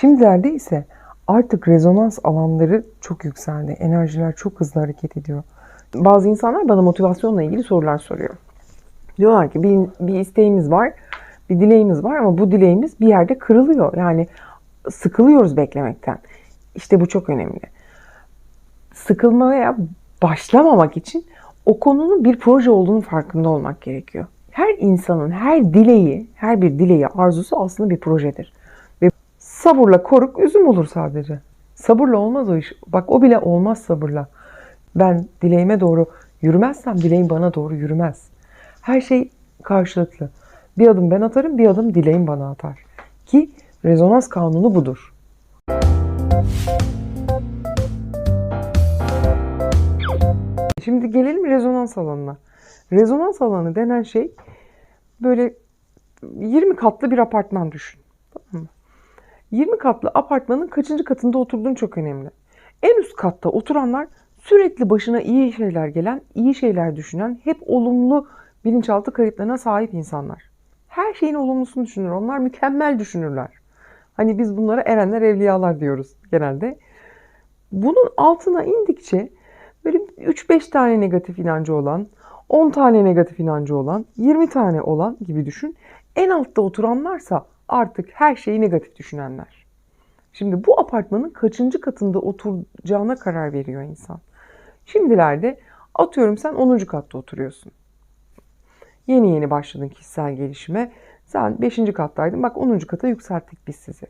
Şimdilerde ise artık rezonans alanları çok yükseldi. Enerjiler çok hızlı hareket ediyor. Bazı insanlar bana motivasyonla ilgili sorular soruyor. Diyorlar ki bir, bir isteğimiz var, bir dileğimiz var ama bu dileğimiz bir yerde kırılıyor. Yani sıkılıyoruz beklemekten. İşte bu çok önemli. Sıkılmaya başlamamak için o konunun bir proje olduğunu farkında olmak gerekiyor. Her insanın her dileği, her bir dileği, arzusu aslında bir projedir. Sabırla koruk üzüm olur sadece. Sabırla olmaz o iş. Bak o bile olmaz sabırla. Ben dileğime doğru yürümezsem dileğim bana doğru yürümez. Her şey karşılıklı. Bir adım ben atarım, bir adım dileğim bana atar. Ki rezonans kanunu budur. Şimdi gelelim rezonans alanına. Rezonans alanı denen şey böyle 20 katlı bir apartman düşün. Tamam mı? 20 katlı apartmanın kaçıncı katında oturduğun çok önemli. En üst katta oturanlar sürekli başına iyi şeyler gelen, iyi şeyler düşünen, hep olumlu bilinçaltı kayıtlarına sahip insanlar. Her şeyin olumlusunu düşünür. Onlar mükemmel düşünürler. Hani biz bunlara erenler, evliyalar diyoruz genelde. Bunun altına indikçe böyle 3-5 tane negatif inancı olan, 10 tane negatif inancı olan, 20 tane olan gibi düşün. En altta oturanlarsa artık her şeyi negatif düşünenler. Şimdi bu apartmanın kaçıncı katında oturacağına karar veriyor insan. Şimdilerde atıyorum sen 10. katta oturuyorsun. Yeni yeni başladın kişisel gelişime. Sen 5. kattaydın. Bak 10. kata yükselttik biz sizi.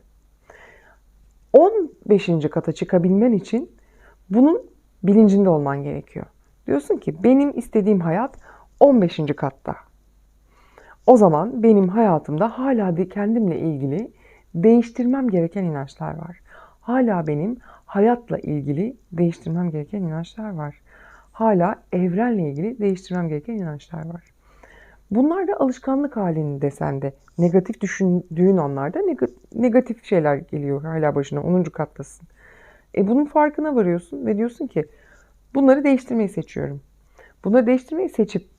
15. kata çıkabilmen için bunun bilincinde olman gerekiyor. Diyorsun ki benim istediğim hayat 15. katta. O zaman benim hayatımda hala kendimle ilgili değiştirmem gereken inançlar var. Hala benim hayatla ilgili değiştirmem gereken inançlar var. Hala evrenle ilgili değiştirmem gereken inançlar var. Bunlar da alışkanlık halinde sende. Negatif düşündüğün anlarda neg- negatif şeyler geliyor hala başına. 10. kattasın. E bunun farkına varıyorsun ve diyorsun ki bunları değiştirmeyi seçiyorum. Bunları değiştirmeyi seçip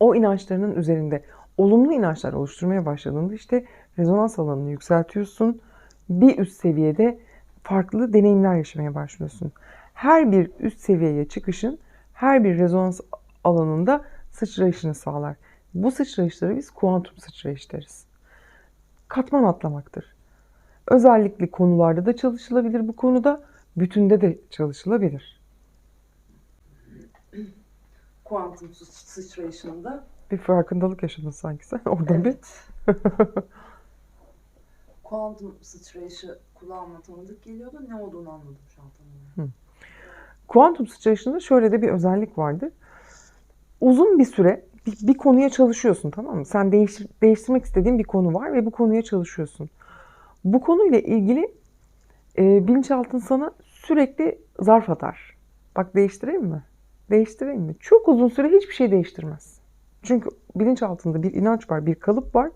o inançlarının üzerinde olumlu inançlar oluşturmaya başladığında işte rezonans alanını yükseltiyorsun. Bir üst seviyede farklı deneyimler yaşamaya başlıyorsun. Her bir üst seviyeye çıkışın her bir rezonans alanında sıçrayışını sağlar. Bu sıçrayışları biz kuantum sıçrayış deriz. Katman atlamaktır. Özellikle konularda da çalışılabilir bu konuda, bütünde de çalışılabilir. Kuantum sı- sıçrayışında Bir farkındalık yaşadın sanki sen orada bir. kuantum sıçrayışı kulağıma tanıdık geliyordu. Ne olduğunu anladım şu an tamamen. Kuantum sıçrayışında şöyle de bir özellik vardır. Uzun bir süre bir, bir konuya çalışıyorsun tamam mı? Sen değiştir, değiştirmek istediğin bir konu var ve bu konuya çalışıyorsun. Bu konuyla ilgili e, bilinçaltın sana sürekli zarf atar. Bak değiştireyim mi? Değiştireyim mi? Çok uzun süre hiçbir şey değiştirmez. Çünkü bilinçaltında bir inanç var, bir kalıp var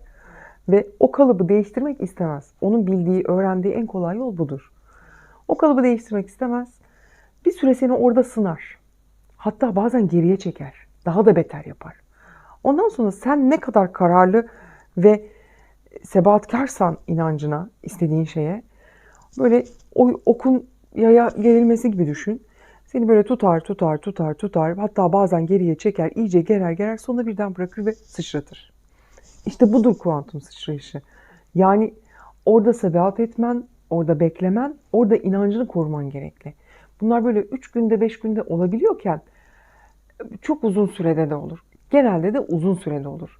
ve o kalıbı değiştirmek istemez. Onun bildiği, öğrendiği en kolay yol budur. O kalıbı değiştirmek istemez. Bir süre seni orada sınar. Hatta bazen geriye çeker. Daha da beter yapar. Ondan sonra sen ne kadar kararlı ve sebatkarsan inancına, istediğin şeye böyle okun yaya gerilmesi gibi düşün. Seni böyle tutar, tutar, tutar, tutar. Hatta bazen geriye çeker, iyice gerer, gerer. Sonra birden bırakır ve sıçratır. İşte budur kuantum sıçrayışı. Yani orada sebat etmen, orada beklemen, orada inancını koruman gerekli. Bunlar böyle 3 günde 5 günde olabiliyorken çok uzun sürede de olur. Genelde de uzun sürede olur.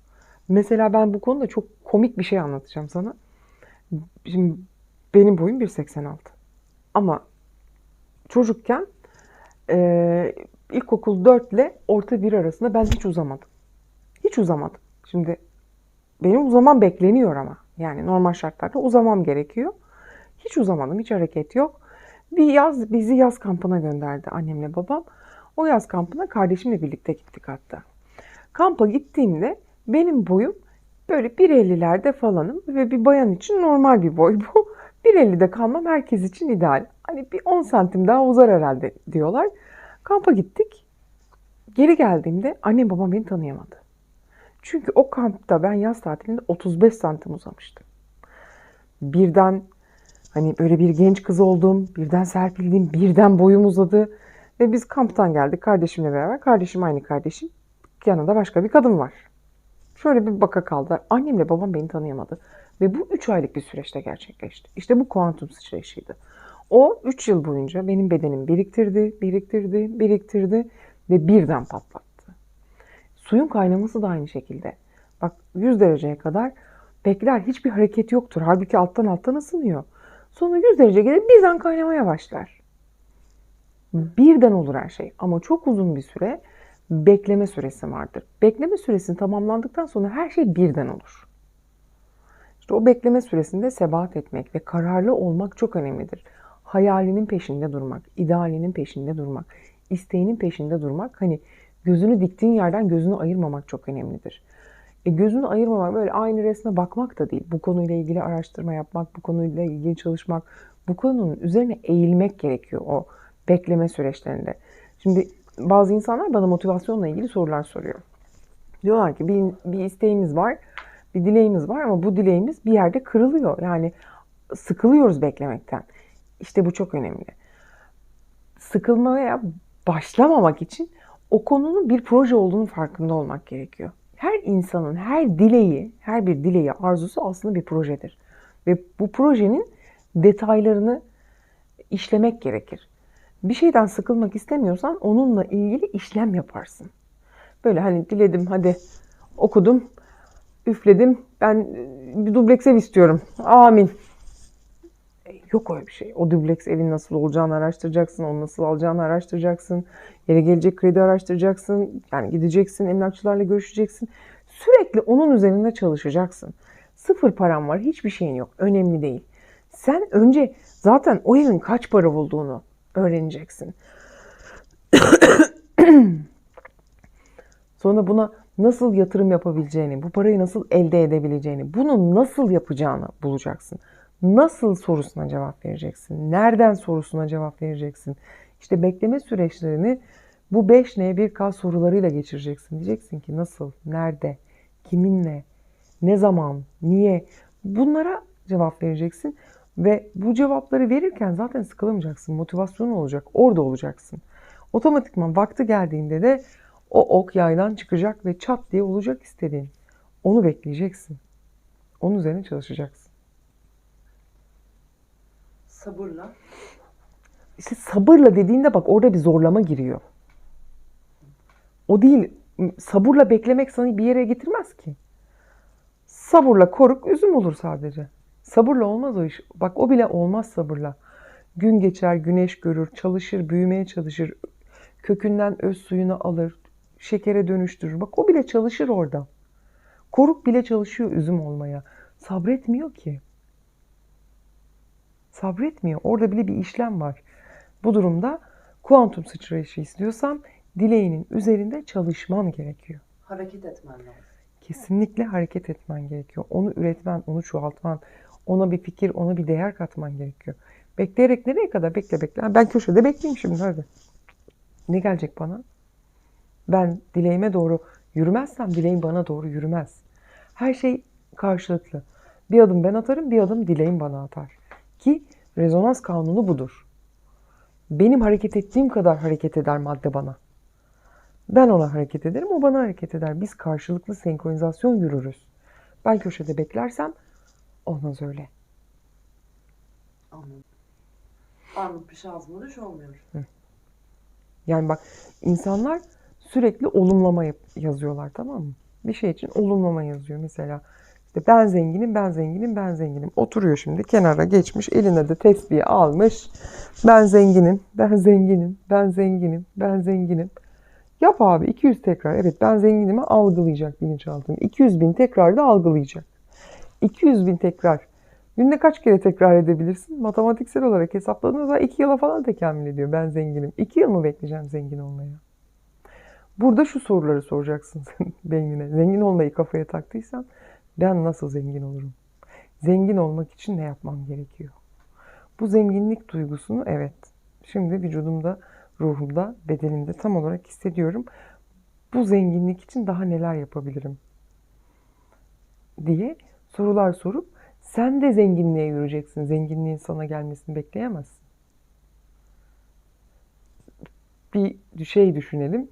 Mesela ben bu konuda çok komik bir şey anlatacağım sana. Şimdi benim boyum 1.86. Ama çocukken e, ilkokul 4 ile orta 1 arasında ben hiç uzamadım. Hiç uzamadım. Şimdi benim uzamam bekleniyor ama. Yani normal şartlarda uzamam gerekiyor. Hiç uzamadım, hiç hareket yok. Bir yaz bizi yaz kampına gönderdi annemle babam. O yaz kampına kardeşimle birlikte gittik hatta. Kampa gittiğimde benim boyum böyle 1.50'lerde falanım ve bir bayan için normal bir boy bu. 1.50'de kalmam herkes için ideal. Hani bir 10 santim daha uzar herhalde diyorlar. Kampa gittik. Geri geldiğimde annem babam beni tanıyamadı. Çünkü o kampta ben yaz tatilinde 35 santim uzamıştım. Birden Hani böyle bir genç kız oldum, birden serpildim, birden boyum uzadı. Ve biz kamptan geldik kardeşimle beraber. Kardeşim aynı kardeşim. Yanında başka bir kadın var. Şöyle bir baka kaldılar. Annemle babam beni tanıyamadı. Ve bu 3 aylık bir süreçte gerçekleşti. İşte bu kuantum sıçrayışıydı. O 3 yıl boyunca benim bedenim biriktirdi, biriktirdi, biriktirdi ve birden patlattı. Suyun kaynaması da aynı şekilde. Bak 100 dereceye kadar bekler hiçbir hareket yoktur. Halbuki alttan alttan ısınıyor. Sonra 100 derece gelir birden kaynamaya başlar. Birden olur her şey ama çok uzun bir süre bekleme süresi vardır. Bekleme süresini tamamlandıktan sonra her şey birden olur. İşte o bekleme süresinde sebat etmek ve kararlı olmak çok önemlidir. Hayalinin peşinde durmak, idealinin peşinde durmak, isteğinin peşinde durmak. Hani gözünü diktiğin yerden gözünü ayırmamak çok önemlidir. E gözünü ayırmamak böyle aynı resme bakmak da değil. Bu konuyla ilgili araştırma yapmak, bu konuyla ilgili çalışmak, bu konunun üzerine eğilmek gerekiyor o bekleme süreçlerinde. Şimdi bazı insanlar bana motivasyonla ilgili sorular soruyor. Diyorlar ki bir, bir isteğimiz var, bir dileğimiz var ama bu dileğimiz bir yerde kırılıyor. Yani sıkılıyoruz beklemekten. İşte bu çok önemli. Sıkılmaya başlamamak için o konunun bir proje olduğunu farkında olmak gerekiyor. Her insanın her dileği, her bir dileği, arzusu aslında bir projedir. Ve bu projenin detaylarını işlemek gerekir. Bir şeyden sıkılmak istemiyorsan onunla ilgili işlem yaparsın. Böyle hani diledim hadi okudum, üfledim ben bir dubleks ev istiyorum. Amin. E, Yok öyle bir şey. O dubleks evin nasıl olacağını araştıracaksın, onu nasıl alacağını araştıracaksın. Yere gelecek kredi araştıracaksın. Yani gideceksin, emlakçılarla görüşeceksin. Sürekli onun üzerinde çalışacaksın. Sıfır param var, hiçbir şeyin yok. Önemli değil. Sen önce zaten o evin kaç para olduğunu öğreneceksin. Sonra buna nasıl yatırım yapabileceğini, bu parayı nasıl elde edebileceğini, bunu nasıl yapacağını bulacaksın. Nasıl sorusuna cevap vereceksin? Nereden sorusuna cevap vereceksin? İşte bekleme süreçlerini bu 5N1K sorularıyla geçireceksin. Diyeceksin ki nasıl, nerede, kiminle, ne zaman, niye? Bunlara cevap vereceksin. Ve bu cevapları verirken zaten sıkılamayacaksın. Motivasyonun olacak. Orada olacaksın. Otomatikman vakti geldiğinde de o ok yaydan çıkacak ve çat diye olacak istediğin. Onu bekleyeceksin. Onun üzerine çalışacaksın. Sabırla. İşte sabırla dediğinde bak orada bir zorlama giriyor. O değil. Sabırla beklemek seni bir yere getirmez ki. Sabırla koruk üzüm olur sadece. Sabırla olmaz o iş. Bak o bile olmaz sabırla. Gün geçer, güneş görür, çalışır, büyümeye çalışır. Kökünden öz suyunu alır, şekere dönüştürür. Bak o bile çalışır orada. Koruk bile çalışıyor üzüm olmaya. Sabretmiyor ki. Sabretmiyor. Orada bile bir işlem var. Bu durumda kuantum sıçrayışı istiyorsan dileğinin üzerinde çalışman gerekiyor. Hareket etmen lazım. Kesinlikle hareket etmen gerekiyor. Onu üretmen, onu çoğaltman, ona bir fikir, ona bir değer katman gerekiyor. Bekleyerek nereye kadar? Bekle bekle. Ben köşede bekleyeyim şimdi hadi. Ne gelecek bana? Ben dileğime doğru yürümezsem dileğim bana doğru yürümez. Her şey karşılıklı. Bir adım ben atarım, bir adım dileğim bana atar. Ki rezonans kanunu budur. Benim hareket ettiğim kadar hareket eder madde bana. Ben ona hareket ederim, o bana hareket eder. Biz karşılıklı senkronizasyon yürürüz. Ben köşede beklersem olmaz öyle. Anladım. Armut ağzıma düş olmuyor. Yani bak insanlar sürekli olumlama yazıyorlar tamam mı? Bir şey için olumlama yazıyor mesela. İşte ben zenginim, ben zenginim, ben zenginim. Oturuyor şimdi kenara geçmiş, eline de tesbihi almış. Ben zenginim, ben zenginim, ben zenginim, ben zenginim. Yap abi 200 tekrar. Evet ben zenginimi algılayacak bilinçaltım. 200 bin tekrar da algılayacak. 200 bin tekrar. Günde kaç kere tekrar edebilirsin? Matematiksel olarak hesapladığında 2 yıla falan tekamül ediyor. Ben zenginim. 2 yıl mı bekleyeceğim zengin olmaya? Burada şu soruları soracaksın beynine. Zengin olmayı kafaya taktıysan ben nasıl zengin olurum? Zengin olmak için ne yapmam gerekiyor? Bu zenginlik duygusunu evet şimdi vücudumda, ruhumda, bedenimde tam olarak hissediyorum. Bu zenginlik için daha neler yapabilirim? diye sorular sorup Sen de zenginliğe yürüyeceksin. Zenginliğin sana gelmesini bekleyemezsin. Bir şey düşünelim.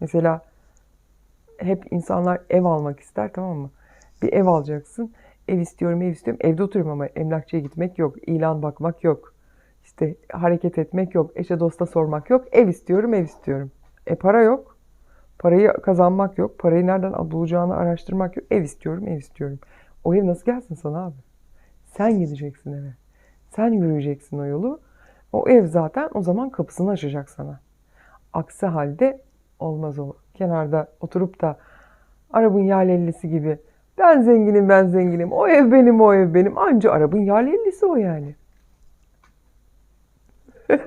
Mesela hep insanlar ev almak ister tamam mı? Bir ev alacaksın. Ev istiyorum, ev istiyorum. Evde oturuyorum ama emlakçıya gitmek yok. ilan bakmak yok. İşte hareket etmek yok. Eşe dosta sormak yok. Ev istiyorum, ev istiyorum. E para yok. Parayı kazanmak yok. Parayı nereden bulacağını araştırmak yok. Ev istiyorum, ev istiyorum. O ev nasıl gelsin sana abi? Sen gideceksin eve. Sen yürüyeceksin o yolu. O ev zaten o zaman kapısını açacak sana. Aksi halde olmaz o. Kenarda oturup da Arap'ın yalellisi gibi ben zenginim ben zenginim o ev benim o ev benim anca Arap'ın yalellisi o yani.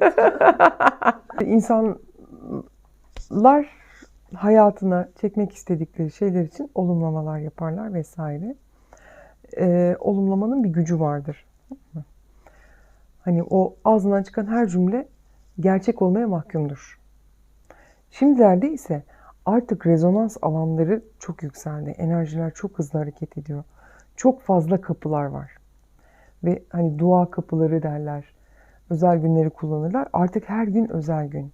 İnsanlar hayatına çekmek istedikleri şeyler için olumlamalar yaparlar vesaire. Ee, olumlamanın bir gücü vardır. Hani o ağzından çıkan her cümle gerçek olmaya mahkumdur. Şimdilerde ise artık rezonans alanları çok yükseldi. Enerjiler çok hızlı hareket ediyor. Çok fazla kapılar var. Ve hani dua kapıları derler. Özel günleri kullanırlar. Artık her gün özel gün.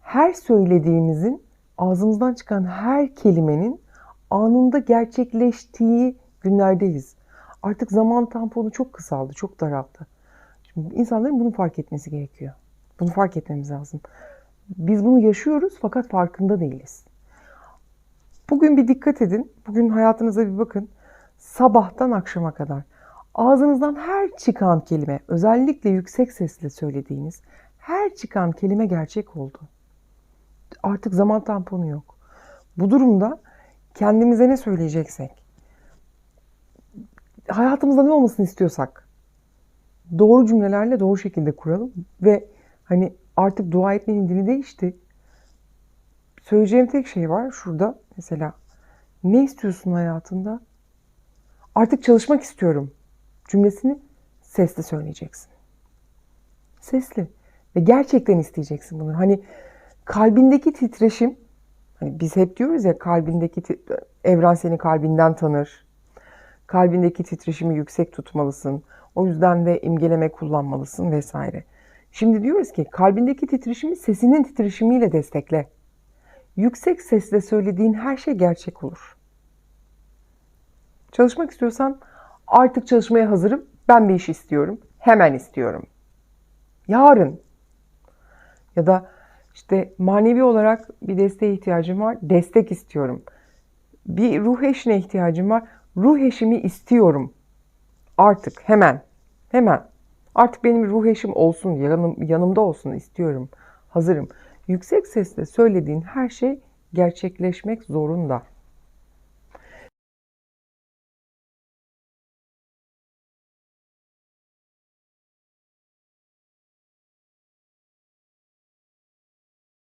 Her söylediğimizin ağzımızdan çıkan her kelimenin anında gerçekleştiği günlerdeyiz. Artık zaman tamponu çok kısaldı, çok daraldı. Şimdi insanların bunu fark etmesi gerekiyor. Bunu fark etmemiz lazım. Biz bunu yaşıyoruz fakat farkında değiliz. Bugün bir dikkat edin. Bugün hayatınıza bir bakın. Sabahtan akşama kadar ağzınızdan her çıkan kelime, özellikle yüksek sesle söylediğiniz her çıkan kelime gerçek oldu. Artık zaman tamponu yok. Bu durumda kendimize ne söyleyeceksek, hayatımızda ne olmasını istiyorsak doğru cümlelerle doğru şekilde kuralım ve hani artık dua etmenin dili değişti. Söyleyeceğim tek şey var şurada mesela. Ne istiyorsun hayatında? Artık çalışmak istiyorum cümlesini sesli söyleyeceksin. Sesli ve gerçekten isteyeceksin bunu. Hani kalbindeki titreşim hani biz hep diyoruz ya kalbindeki evren seni kalbinden tanır. Kalbindeki titreşimi yüksek tutmalısın. O yüzden de imgeleme kullanmalısın vesaire. Şimdi diyoruz ki kalbindeki titreşimi sesinin titreşimiyle destekle. Yüksek sesle söylediğin her şey gerçek olur. Çalışmak istiyorsan artık çalışmaya hazırım. Ben bir iş istiyorum. Hemen istiyorum. Yarın. Ya da işte manevi olarak bir desteğe ihtiyacım var. Destek istiyorum. Bir ruh eşine ihtiyacım var. Ruh eşimi istiyorum. Artık hemen. Hemen. Artık benim ruh eşim olsun, yanım, yanımda olsun istiyorum. Hazırım. Yüksek sesle söylediğin her şey gerçekleşmek zorunda.